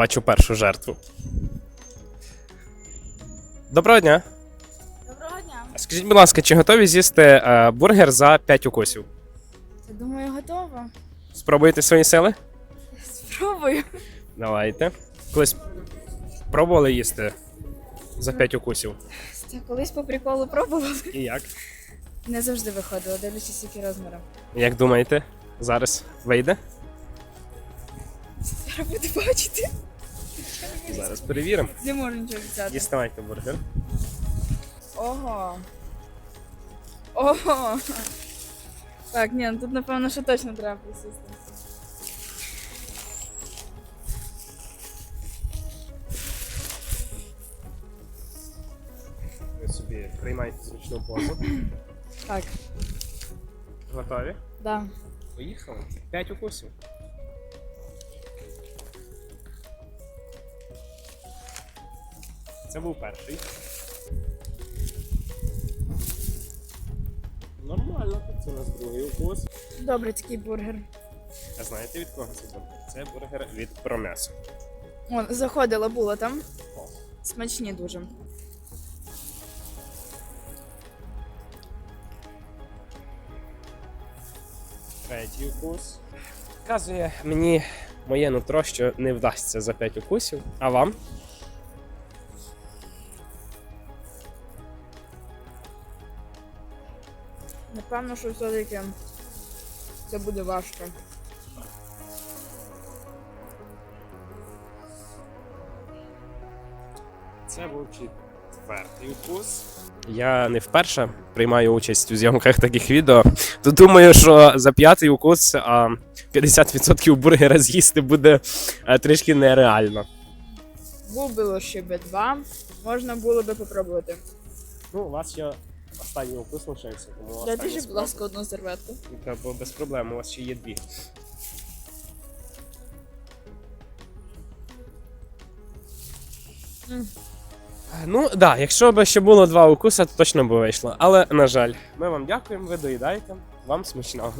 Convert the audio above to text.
бачу першу жертву. Доброго дня. Доброго дня. Скажіть, будь ласка, чи готові з'їсти е, бургер за 5 укусів? Я думаю, готова. Спробуєте свої сили? Спробую. Давайте. Колись пробували їсти за 5 укусів. Та колись по приколу пробували. І як? Не завжди виходило, дивлячись, які розміри. Як думаєте, зараз вийде? Зараз буду бачити. Зараз перевіримо. Не можу нічого взяти. Діставайте бургер. Ого. Ого. Так, ні, ну тут напевно, що точно треба присісти. Ви собі приймайте зручну позу. Так, Готові? да. Поїхали. 5 укусів. Це був перший. Нормально, це у нас другий укус. Добрий такий бургер. А знаєте від кого це бургер? Це бургер від пром'ясу. О, заходила, було там. Смачні дуже. Третій укус. Показує мені моє нутро, що не вдасться за 5 укусів. А вам? Напевно, що все-таки це буде важко. Це був четвертий укус. Я не вперше приймаю участь у зйомках таких відео. То думаю, що за п'ятий укус а, 50% бургера з'їсти буде трішки нереально. Був би ще би два, можна було би попробувати. Ну, у вас ще останній укус лишився, тому Дайте ще, будь ласка, одну серветку. Та, бо без проблем, у вас ще є дві. М. Ну так, да, якщо б ще було два укуси, то точно б вийшло. Але, на жаль, ми вам дякуємо, ви доїдаєте. Вам смачного.